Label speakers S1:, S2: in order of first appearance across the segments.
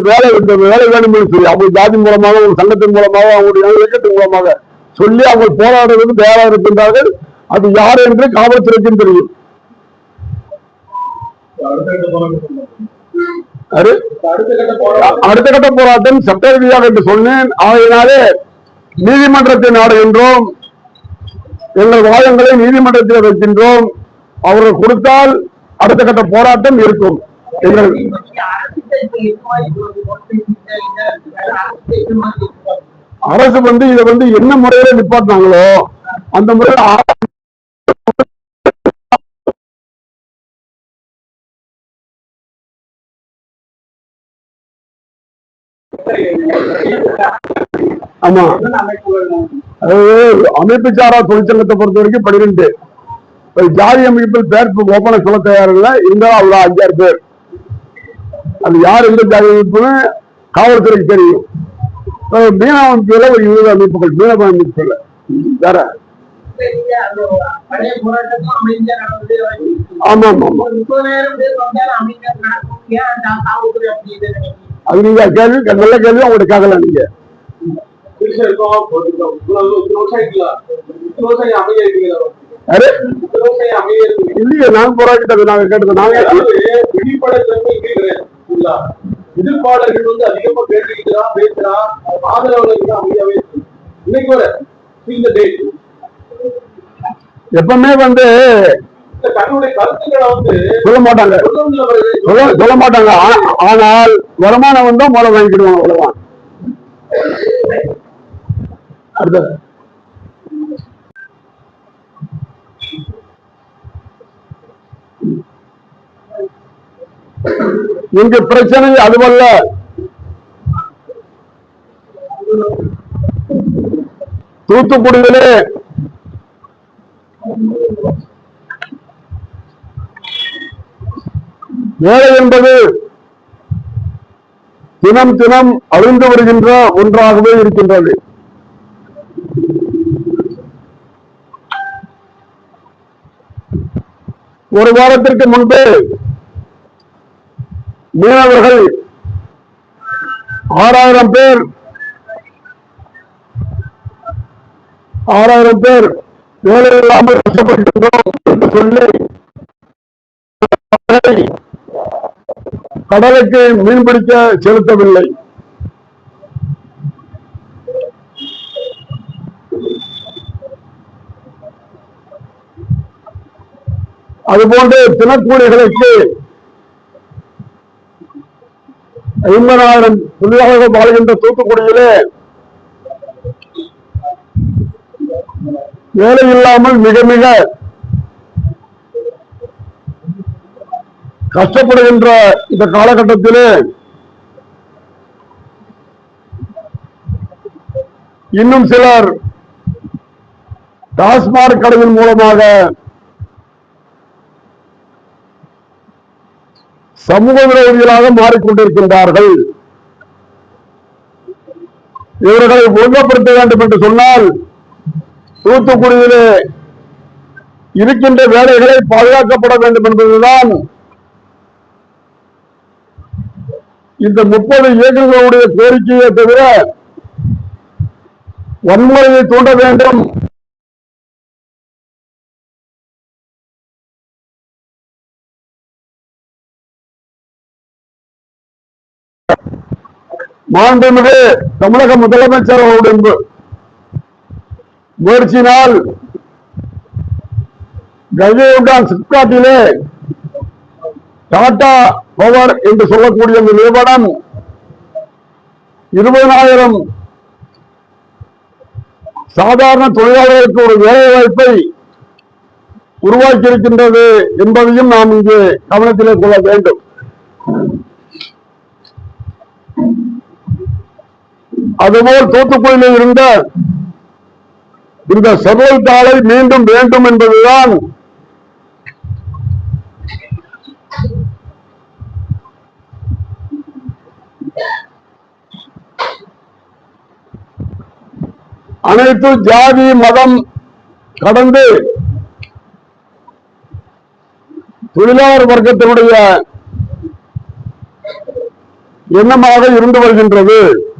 S1: வேலை இந்த வேலை வேணும் சொல்லி அவங்க ஜாதி மூலமாக அவங்க சங்கத்தின் மூலமாக அவங்களுடைய இயக்கத்தின் மூலமாக சொல்லி அவங்க போராடுறதுக்கு தயாராக இருக்கின்றார்கள். அது யார் என்று காவல்துறைக்கும் தெரியும். அடுத்த கட்ட போராட்டம் சட்ட ரீதியாக என்று சொன்னேன். ஆகையினாலே நீதிமன்றத்தை நாடுகின்றோம். எங்கள் வாதங்களை நீதிமன்றத்தில் வைக்கின்றோம். அவர்கள் கொடுத்தால் அடுத்த கட்ட போராட்டம் இருக்கும். எங்கள் அரசு வந்து இதை வந்து என்ன முறையில நிப்பாட்டினாங்களோ அந்த முறையில ஆமா. அமைப்பு சாரா தொழிற்சங்கத்தை பொறுத்த வரைக்கும் பன்னிரெண்டு. ஜாதி அமைப்பில் பேர் ஓப்பன சொல்ல தயாரில்ல இருந்தாலும் அவ்வளவு அஞ்சாறு பேர். அது யார் எந்த ஜாதி அமைப்புன்னு காவல்துறைக்கு தெரியும். மீனவ அமைப்புல ஒரு இருபது அமைப்புகள். மீனவ அமைப்புகள் வேற. ஆமா ஆமா ஆமா? அது நீங்க கேள்வி நல்ல கேள்வி அவங்கள்ட்ட கேட்கல நீங்க. யாரு? இல்லையே நான் போராட்டத்தை நாங்க கேட்டது நாங்க
S2: எதிர்ப்பாளர்கள் வந்து அதிகமா பேசிக்கிறான் பேசுறான் ஆதரவாளர்கள் அமைதியாவே. இன்னைக்கு வர இந்த டேட்
S1: எப்பவுமே வந்து
S2: இந்த தன்னுடைய கருத்துக்களை வந்து
S1: சொல்ல மாட்டாங்க. சொல்ல மாட்டாங்க. ஆனால் வருமானம் வந்தா முதல்ல வாங்கிக்கிடுவாங்க அவ்வளவுதான். அடுத்தது. இங்கு பிரச்சனை அதுவல்ல. தூத்துக்குடியிலே வேலை என்பது தினம் தினம் அழிந்து வருகின்ற ஒன்றாகவே இருக்கின்றது. ஒரு வாரத்திற்கு முன்பு மீனவர்கள் ஆறாயிரம் பேர் ஆறாயிரம் பேர் வேலை இல்லாமல் கஷ்டப்பட்டிருந்தோம் என்று சொல்லி கடலுக்கு மீன்பிடிக்க செலுத்தவில்லை. அதுபோன்று தினக்கூலிகளுக்கு ஐம்பதாயிரம் தொழிலாளர்கள் வாழ்கின்ற தூத்துக்குடியிலே வேலை இல்லாமல் மிக மிக கஷ்டப்படுகின்ற இந்த காலகட்டத்திலே இன்னும் சிலர் டாஸ்மாக் கடையின் மூலமாக சமூக விரோதிகளாக மாறிக்கொண்டிருக்கின்றார்கள். இவர்களை ஒழுங்கப்படுத்த வேண்டும் என்று சொன்னால் தூத்துக்குடியிலே இருக்கின்ற வேலைகளை பாதுகாக்கப்பட வேண்டும் என்பதுதான் இந்த முப்பது இயக்கங்களுடைய கோரிக்கையை தவிர வன்முறையை தூண்ட வேண்டும். மாண்புமிகு தமிழக முதலமைச்சர் அவருடைய மு- முயற்சியினால் கஜேவுடான் சிப்காட்டிலே டாடா பவர் என்று சொல்லக்கூடிய இந்த நிறுவனம் இருபதனாயிரம் சாதாரண தொழிலாளர்களுக்கு ஒரு வேலை வாய்ப்பை உருவாக்கி இருக்கின்றது என்பதையும் நாம் இங்கு கவனத்திலே கொள்ள வேண்டும். அதுபோல் தூத்துக்குடியில் இருந்த இந்த செவ்வல் மீண்டும் வேண்டும் என்பதுதான் அனைத்து ஜாதி மதம் கடந்து தொழிலாளர் வர்க்கத்தினுடைய எண்ணமாக இருந்து வருகின்றது.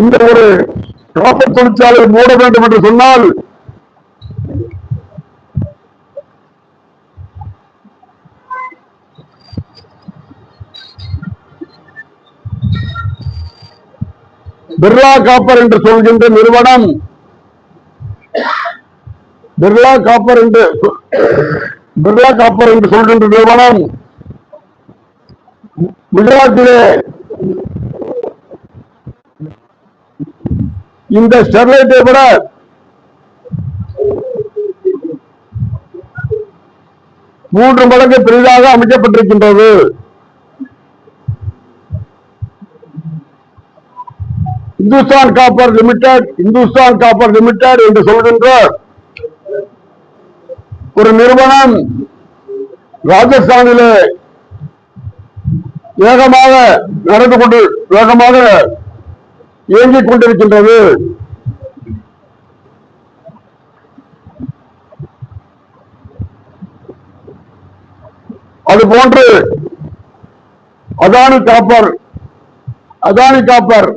S1: இந்த ஒரு காப்பர் தொழிற்சாலை மூட வேண்டும் என்று சொன்னால் பிர்லா காப்பர் என்று சொல்கின்ற நிறுவனம் பிர்லா காப்பர் என்று பிர்லா காப்பர் என்று சொல்கின்ற நிறுவனம் குஜராத்திலே இந்த ஸ்டெர்லைட்டை விட மூன்று மடங்கு பெரிதாக அமைக்கப்பட்டிருக்கின்றது. Hindustan Copper Limited Hindustan Copper Limited என்று சொல்கின்ற ஒரு நிறுவனம் ராஜஸ்தானிலே வேகமாக நடந்து கொண்டு வேகமாக இயங்கிக் கொண்டிருக்கின்றது. அது போன்று அதானி காப்பர் அதானி காப்பர்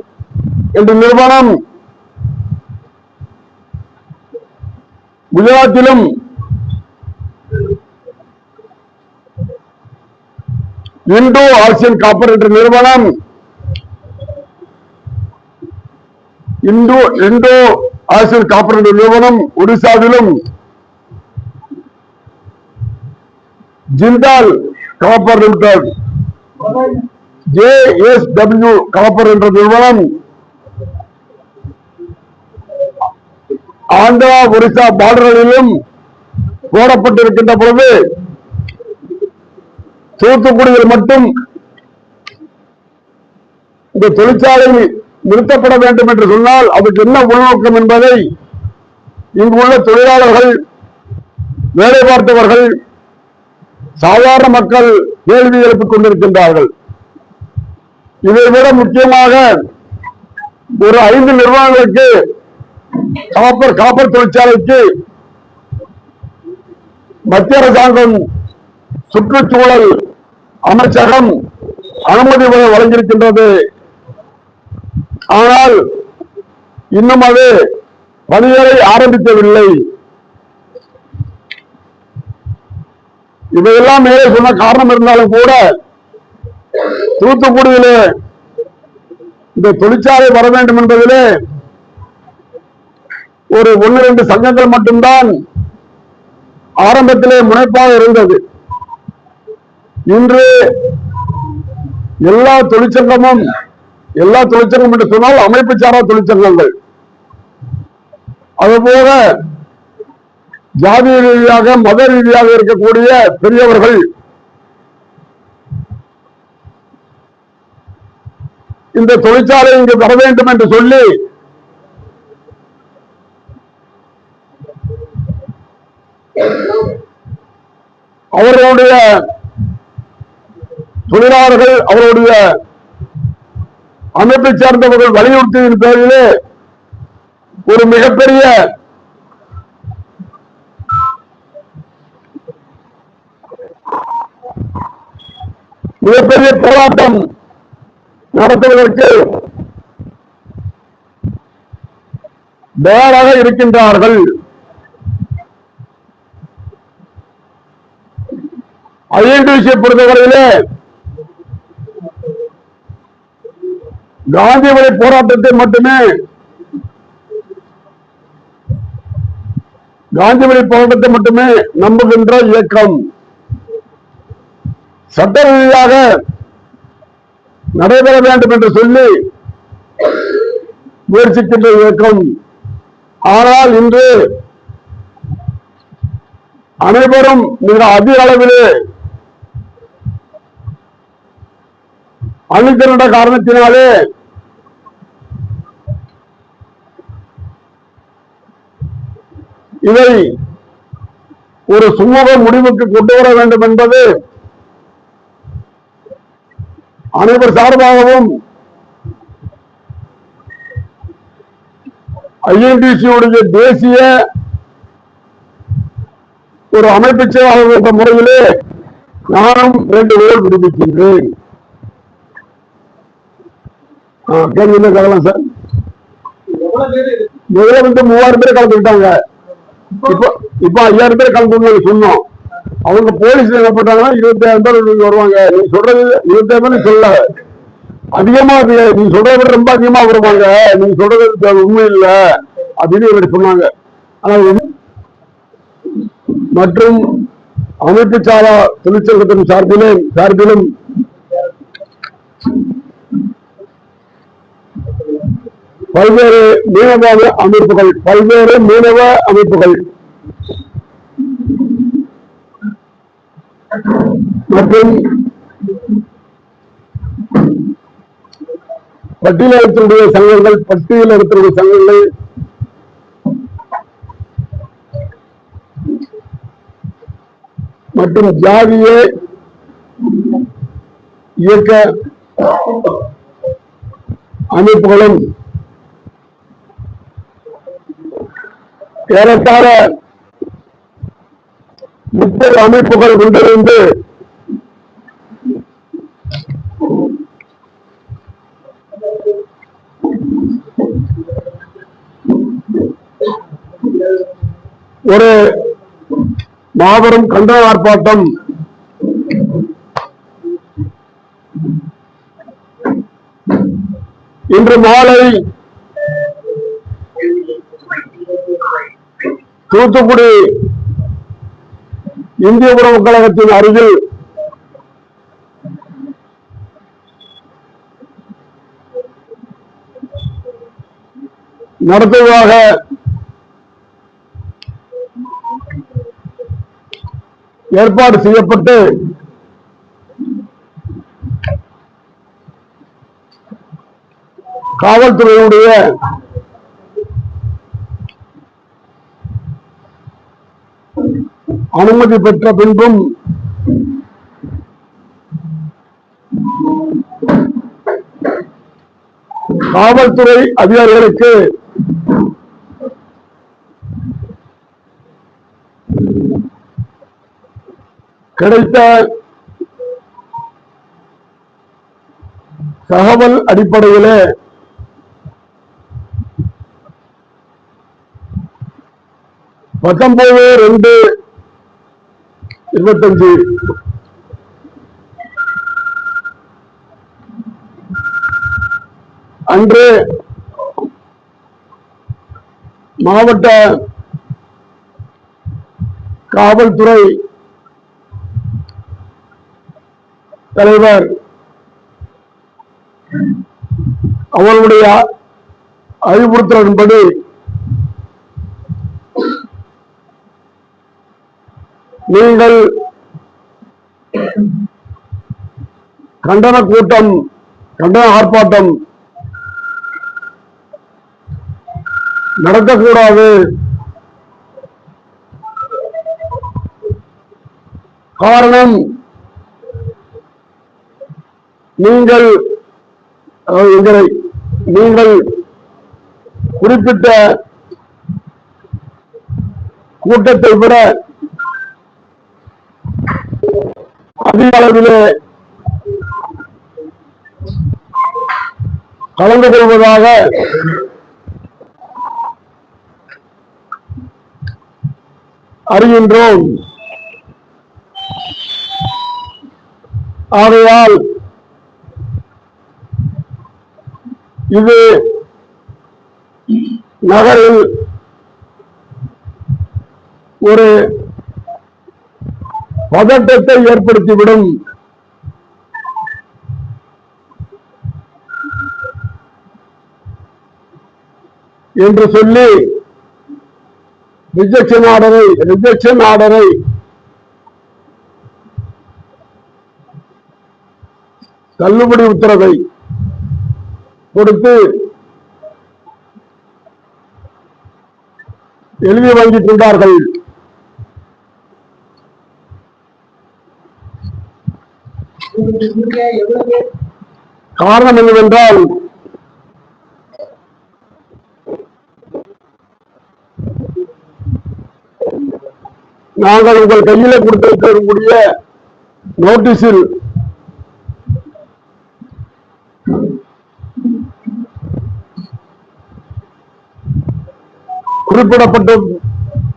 S1: என்ற நிறுவனம் குஜராத்திலும் இந்தோ ஆசியன் காப்பர் என்ற நிறுவனம் இந்தோ இந்தோ ஆசியன் காப்பீடு நிறுவனம் ஒடிசாவிலும் Jindal Copper Limited JSW Copper என்ற நிறுவனம் ஆந்திரா ஒரிசா பார்டர்களிலும் போடப்பட்டிருக்கின்ற பொழுது தூத்துக்குடியில் மட்டும் இந்த தொழிற்சாலை நிறுத்தப்பட வேண்டும் என்று சொன்னால் அதுக்கு என்ன உள்நோக்கம் என்பதை இங்கு உள்ள தொழிலாளர்கள் வேலை பார்த்தவர்கள் சாதாரண மக்கள் கேள்வி எழுப்பிக் கொண்டிருக்கின்றார்கள். இதை விட முக்கியமாக ஒரு ஐந்து நிறுவனங்களுக்கு காப்பர் காப்பர் தொழிற்சாலைக்கு மத்திய அரசாங்கம் சுற்றுச்சூழல் அமைச்சகம் அனுமதி வழங்கியிருக்கின்றது. ஆனால் இன்னும் அது பணிகளை ஆரம்பிக்கவில்லை. இதையெல்லாம் மேலே சொன்ன காரணம் இருந்தாலும் கூட தூத்துக்குடியிலே இந்த தொழிற்சாலை வர வேண்டும் என்பதிலே ஒரு ஒன்று ரெண்டு சங்கங்கள் மட்டும்தான் ஆரம்பத்திலே முனைப்பாக இருந்தது. இன்று எல்லா தொழிற்சங்கமும் எல்லா தொழிற்சங்கம் என்று சொன்னால் அமைப்பு சாரா தொழிற்சங்கங்கள். அதுபோக ஜாதி ரீதியாக மத ரீதியாக இருக்கக்கூடிய பெரியவர்கள். இந்த தொழிற்சாலை இங்கு வர வேண்டும் என்று சொல்லி அவர்களுடைய தொழிலாளர்கள் அவருடைய அமைப்பை சார்ந்தவர்கள் வலியுறுத்தியின் பேரிலே ஒரு மிகப்பெரிய மிகப்பெரிய போராட்டம் நடத்துவதற்கு தயாராக இருக்கின்றார்கள். ஐஎன்டிசியை பொறுத்தவரையிலே காந்தி போராட்டத்தை மட்டுமே காந்தி போராட்டத்தை மட்டுமே நம்புகின்ற இயக்கம். சட்ட ரீதியாக நடைபெற வேண்டும் என்று சொல்லி முயற்சிக்கின்ற இயக்கம். ஆனால் இன்று அனைவரும் மிக அதிக அளவிலே அணிதிரண்ட காரணத்தினாலே இதை ஒரு சுமூக முடிவுக்கு கொண்டு வர வேண்டும் என்பது அனைவர் சார்பாகவும் ஐஎன்டிசி உடைய தேசிய ஒரு அமைப்பு செயலாளர் என்ற முறையிலே நானும் வேண்டுகோள் விடுவிக்கின்றேன் ஆ, கேள்வி என்ன கேட்கலாம் சார்? முதல்ல வந்து மூவாயிரம் பேர் கலந்துக்கிட்டாங்க. இப்போ இப்போ ஐயாயிரம் பேர் கலந்து சொன்னோம். அவங்க போலீஸ் என்ன பண்றாங்கன்னா இருபத்தாயிரம் பேர் வருவாங்க. நீ சொல்றது இருபத்தாயிரம் பேர் சொல்ல அதிகமா இருக்கு. நீ சொல்றதை விட ரொம்ப அதிகமா வருவாங்க. நீ சொல்றது உண்மை இல்லை. அப்படின்னு இவர் சொன்னாங்க. ஆனா மற்றும் அமைப்பு சாரா தொழிற்சங்கத்தின் சார்பிலும் சார்பிலும் பல்வேறு மீனவ அமைப்புகள் பல்வேறு மீனவ அமைப்புகள். மற்றும் பட்டியலத்தினுடைய சங்கங்கள் பட்டியலத்தினுடைய சங்கங்கள். மற்றும் ஜாதிய இயக்க அமைப்புகளும் ஏறத்தாழ முப்பது அமைப்புகள் கொண்டிருந்து ஒரு மாபெரும் கண்டன ஆர்ப்பாட்டம் இன்று மாலை தூத்துக்குடி இந்திய உறவு கழகத்தின் அருகில் நடத்துவதாக ஏற்பாடு செய்யப்பட்டு காவல்துறையினுடைய அனுமதி பெற்ற பின்பும் காவல்துறை அதிகாரிகளுக்கு கிடைத்த தகவல் அடிப்படையிலே பத்தொன்பது ரெண்டு இருபத்தஞ்சு. அன்று மாவட்ட காவல்துறை தலைவர் அவருடைய அறிவுறுத்தலின்படி நீங்கள் கண்டன கூட்டம் கண்டன ஆர்ப்பாட்டம் நடத்தக்கூடாது காரணம் நீங்கள் எங்களை நீங்கள் குறிப்பிட்ட கூட்டத்தை விட அதிக அளவிலே கலந்து கொள்வதாக அறிகின்றோம். ஆகையால் இது நகரில் ஒரு பதட்டத்தை ஏற்படுத்திவிடும். என்று சொல்லி ரிஜெக்ஷன் ஆர்டரை ரிஜெக்ஷன் ஆர்டரை தள்ளுபடி உத்தரவை கொடுத்து எழுதி வாங்கிக் கொண்டார்கள்
S3: இங்க எவ்வளவு பேர்
S1: காரணம் என்னவென்றால் நாங்கள் உங்கள் கையில கொடுத்திருக்கக்கூடிய நோட்டீஸில் குறிப்பிடப்பட்டு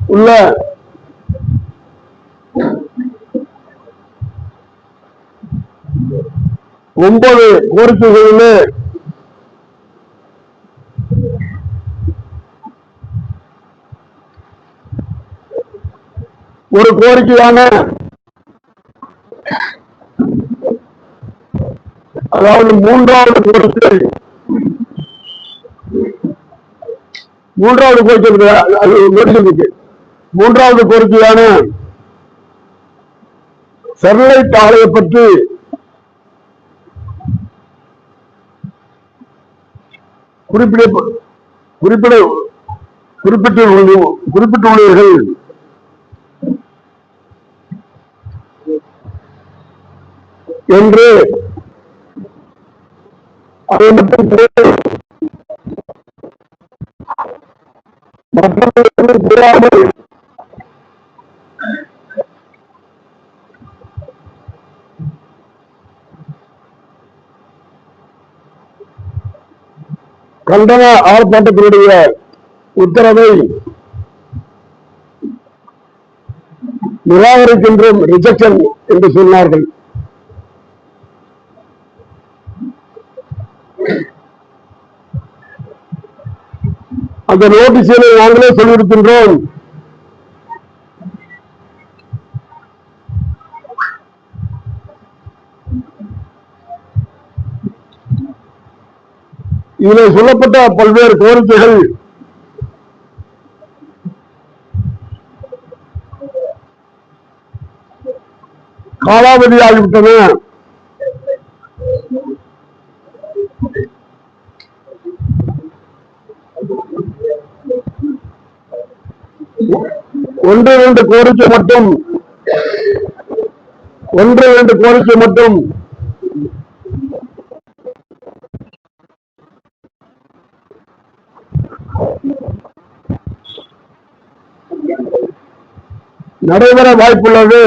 S1: உள்ள ஒன்பது கோரிக்கைகளிலே ஒரு கோரிக்கையான அதாவது மூன்றாவது கோரிக்கை. மூன்றாவது கோரிக்கை மூன்றாவது கோரிக்கையான ஸ்டெர்லைட் ஆலையை பற்றி குறிப்பிட குறிப்பிட குறிப்பிட்டு குறிப்பிட்டுள்ளீர்கள். என்று அதை மட்டும் மற்றவர்களுக்கு தெரியாமல் கண்டன ஆர்ப்பாட்டத்தினுடைய உத்தரவை நிராகரிக்கின்றோம் ரிஜெக்ஷன் என்று சொன்னார்கள். அந்த நோட்டீஸில் நாங்களே சொல்லியிருக்கின்றோம். இதில் சொல்லப்பட்ட பல்வேறு கோரிக்கைகள். காலாவதியாகிவிட்டன ஒன்று இரண்டு கோரிக்கை மட்டும். ஒன்று இரண்டு கோரிக்கை மட்டும். நடைபெற வாய்ப்புள்ளது.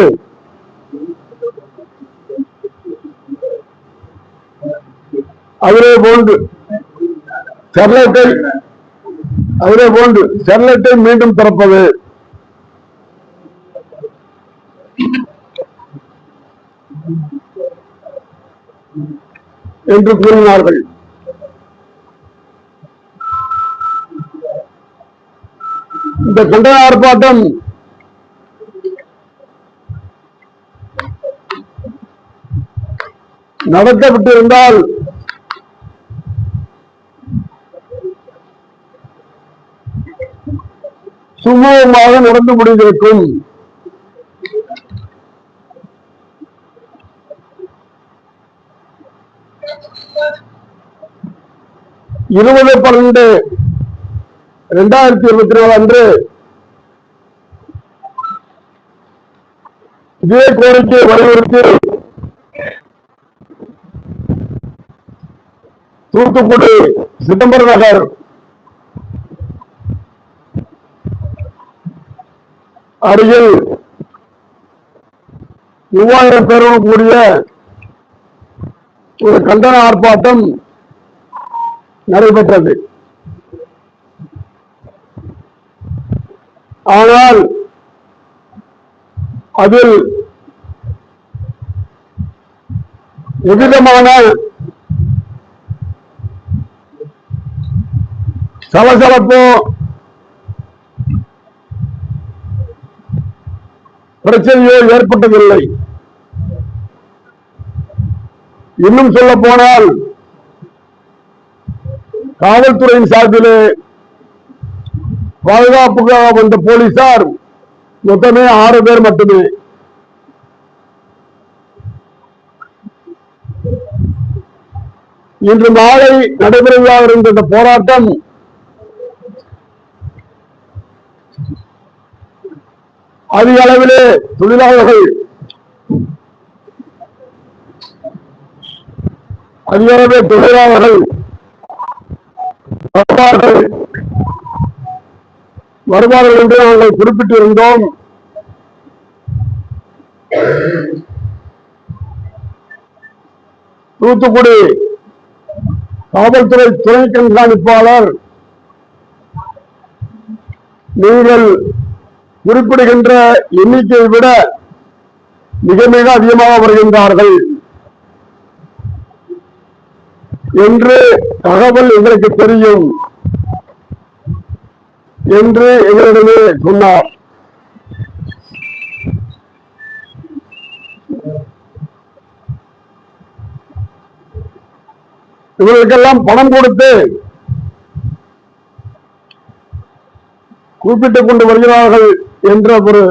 S1: அதே போன்று ஸ்டெர்லைட்டை அதே போன்று ஸ்டெர்லைட்டை மீண்டும் திறப்பது. என்று கூறினார்கள். இந்த கண்டன ஆர்ப்பாட்டம் நடத்தப்பட்டிருந்தால் சுமூகமாக நடந்து முடிந்திருக்கும். இருபது பன்னெண்டு இரண்டாயிரத்தி இருபத்தி நாலு அன்று இதே கோரிக்கையை வலியுறுத்தி தூத்துக்குடி சிதம்பர நகர். அருகில் மூவாயிரம் பேருடன் கூடிய ஒரு கண்டன ஆர்ப்பாட்டம் நடைபெற்றது. ஆனால் அதில் எவ்விதமான சலசலப்போ பிரச்சனையோ ஏற்பட்டதில்லை. இன்னும் சொல்ல போனால் காவல்துறையின் சார்பிலே பாதுகாப்புக்காக வந்த போலீசார் மொத்தமே ஆறு பேர் மட்டுமே. இன்று மாலை நடைபெறுவதாக இருந்த போராட்டம் அதிக அளவிலே தொழிலாளர்கள் அதிக அளவிலே தொழிலாளர்கள் வருவார்கள். வருவார்கள் என்று நாங்கள் குறிப்பிட்டிருந்தோம். தூத்துக்குடி காவல்துறை துணை கண்காணிப்பாளர் நீங்கள் குறிப்பிடுகின்ற எண்ணிக்கையை விட மிக மிக அதிகமாக வருகின்றார்கள். என்று தகவல் எங்களுக்கு தெரியும் என்று எங்களிடமே சொன்னார். இவர்களுக்கெல்லாம் பணம் கொடுத்து குறிப்பிட்டுக் கொண்டு வருகிறார்கள். என்ற ஒரு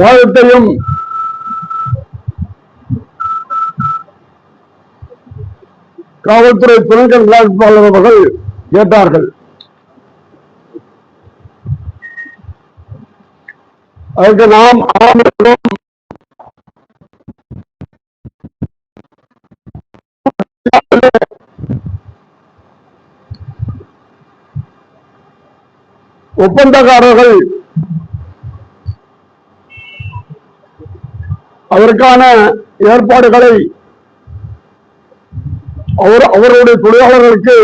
S1: வாழ்த்தையும் காவல்துறை துணை கண்காணிப்பாளர் அவர்கள் கேட்டார்கள். அதற்கு நாம் ஆரம்பிக்கிறோம் ஒப்பந்தக்காரர்கள் அதற்கான ஏற்பாடுகளை அவர் அவருடைய தொழிலாளர்களுக்கு